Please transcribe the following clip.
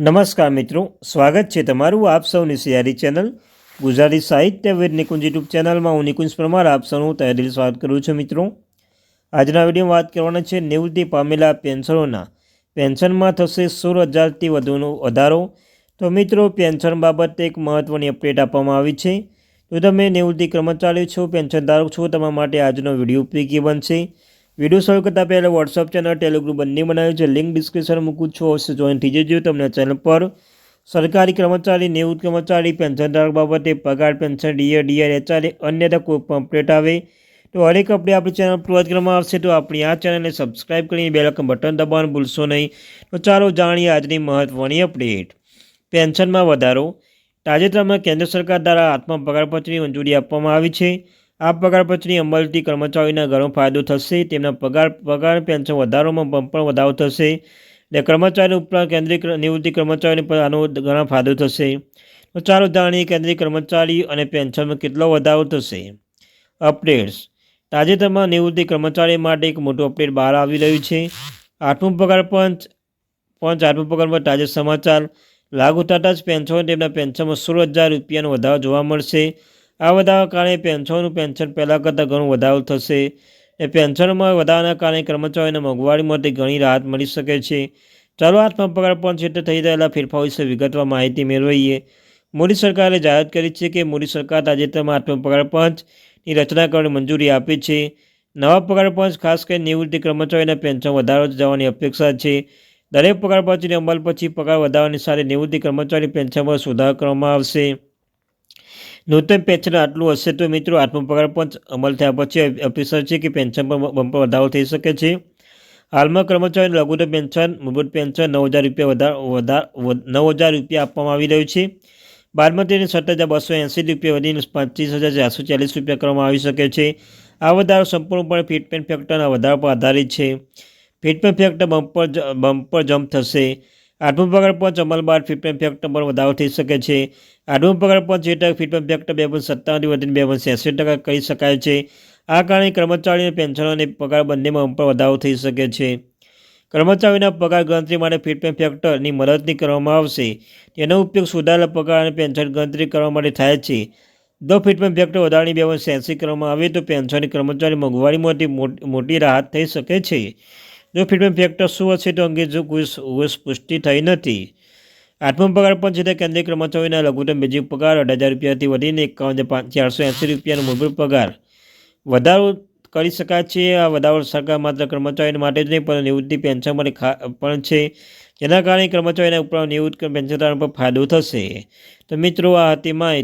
નમસ્કાર મિત્રો, સ્વાગત છે તમારું આપ સૌની સિયારી ચેનલ ગુજરાતી સાહિત્ય વેદ નિકુંજ યુટ્યુબ ચેનલમાં. હું નિકુંજ પરમાર, આપ સૌનું તહેદિલ સ્વાગત કરું છું મિત્રો. આજના વિડીયોમાં વાત કરવાના છે નિવૃત્તિ પામેલા પેન્શનોના પેન્શનમાં થશે સોળ હજારથી વધુનો વધારો. તો મિત્રો, પેન્શન બાબતે એક મહત્ત્વની અપડેટ આપવામાં આવી છે. જો તમે નિવૃત્તિ કર્મચારી છો, પેન્શનધારક છો, તમારા માટે આજનો વીડિયો ઉપયોગી બનશે. વીડિયો શરૂ કરતાં પહેલાં વોટ્સઅપ ચેનલ ટેલિગ્રુપ બંને બનાવ્યું છે. લિંક ડિસ્ક્રિપ્શન મૂકું છું. અવશ્ય જોઈન થઈ જજો. તમને ચેનલ પર સરકારી કર્મચારી, નિવૃત્ત કર્મચારી પેન્શનધારક બાબતે પગાર પેન્શન ડીઆર ડીઆર એચઆરએ અન્ય કોઈ પણ અપડેટ આવે. તો હરેક અપડેટ આપણી ચેનલ પર કરવામાં આવશે. તો આપણી આ ચેનલને સબસ્ક્રાઇબ કરીને બેલકન બટન દબાવવાનું ભૂલશો નહીં. તો ચાલો જાણીએ આજની મહત્ત્વની અપડેટ પેન્શનમાં વધારો. તાજેતરમાં કેન્દ્ર સરકાર દ્વારા આત્મા પગારપત્રની મંજૂરી આપવામાં આવી છે. આ પગારપત્રની અમલથી કર્મચારીઓના ઘણો ફાયદો થશે, તેમના પગાર પગાર પેન્શન વધારોમાં પણ વધારો થશે અને કર્મચારી ઉપરાંત કેન્દ્રીય નિવૃત્તિ કર્મચારીઓને પણ આનો ઘણો ફાયદો થશે. તો ચાલો જાણીએ કેન્દ્રીય કર્મચારી અને પેન્શનમાં કેટલો વધારો થશે. અપડેટ્સ. તાજેતરમાં નિવૃત્તિ કર્મચારી માટે એક મોટું અપડેટ બહાર આવી રહ્યું છે. આઠમું પગાર પંચ પંચ આઠમું પગાર પર તાજા સમાચાર. લાગુ થતાં જ પેન્શન તેમના પેન્શનમાં સોળ હજાર રૂપિયાનો વધારો જોવા મળશે. આ વધારા કારણે પેન્શનનું પેન્શન પહેલાં કરતાં ઘણું વધારો થશે. એ પેન્શનમાં વધારાના કારણે કર્મચારીઓને મોંઘવારીમાંથી ઘણી રાહત મળી શકે છે. ચાલો આત્મા પગાર પંચ હેઠળ થઈ રહેલા ફેરફાર વિશે વિગતવાર માહિતી મેળવીએ. મોદી સરકારે જાહેરાત કરી છે કે મોદી સરકાર તાજેતરમાં આત્મા પગાર પંચની રચના કરવાની મંજૂરી આપી છે. નવા પગાર પંચ ખાસ કરીને નિવૃત્તિ કર્મચારીના પેન્શન વધારો જવાની અપેક્ષા છે. દરેક પગાર પંચની અમલ પછી પગાર વધારવાની સાથે નિવૃત્તિ કર્મચારી પેન્શનમાં સુધારો કરવામાં આવશે. નૂતન પેન્શન આટલું હશે તો મિત્રો આત્મ પગાર પંચ અમલ થયા પછી અપેક્ષા છે કે પેન્શન પર બમ્પર વધારો થઈ શકે છે. હાલમાં કર્મચારીને લઘુત્તમ પેન્શન મૂળભૂત પેન્શન નવ હજાર રૂપિયા વધાર નવ હજાર રૂપિયા આપવામાં આવી રહ્યું છે. બાદમાં તેને સત્તર હજાર બસો એંસી રૂપિયા વધીને પચીસ હજાર ચારસો ચાલીસ રૂપિયા કરવામાં આવી શકે છે. આ વધારો સંપૂર્ણપણે ફિટમેન્ટ ફેક્ટરના વધારા પર આધારિત છે. Fitment factor bumper bumper jump થશે. આઠમું પગાર પંચ અમલ બાદ ફિટમેન ફેક્ટર પર વધારો થઈ શકે છે. આઠમું પગાર પંચ હેઠળ ફિટમેન ફેક્ટર બે પોઈન્ટ સત્તાવનથી વધીને બે પોઈન્ટ એંસી ટકા કરી શકાય છે. આ કારણે કર્મચારીઓને પેન્શનો અને પગાર બંનેમાં પણ વધારો થઈ શકે છે. કર્મચારીઓના પગાર ગણતરી માટે ફિટમેન ફેક્ટરની મદદની કરવામાં આવશે. તેનો ઉપયોગ સુધારેલા પગાર અને પેન્શન ગણતરી કરવા માટે થાય છે. જો ફિટમેન્ટ ફેક્ટર વધારાની બે પોઈન્ટ એંસી કરવામાં આવે તો પેન્શનની કર્મચારી મોંઘવારીમાંથી મોટી રાહત થઈ શકે છે. જો ફિટમેન્ટ ફેક્ટર શું હશે તો અંગે જો કોઈ પુષ્ટિ થઈ નથી. આઠમો પગાર પણ છે તે કેન્દ્રીય કર્મચારીઓના લઘુત્તમ બેઝિક પગાર અઢાર હજાર રૂપિયાથી વધીને એકાવન ચારસો એંસી રૂપિયાનો મૂળભૂત પગાર. વધારો કરી શકાય છે, આ વધારો સરકાર માત્ર કર્મચારીઓ માટે જ નહીં, પણ નિવૃત્તિ પેન્શન માટે પણ છે. જેના કારણે કર્મચારીના ઉપરાંત નિવૃત્ત પેન્શનધારકો પર ફાયદો થશે. તો મિત્રો, આ હતી માહિતી.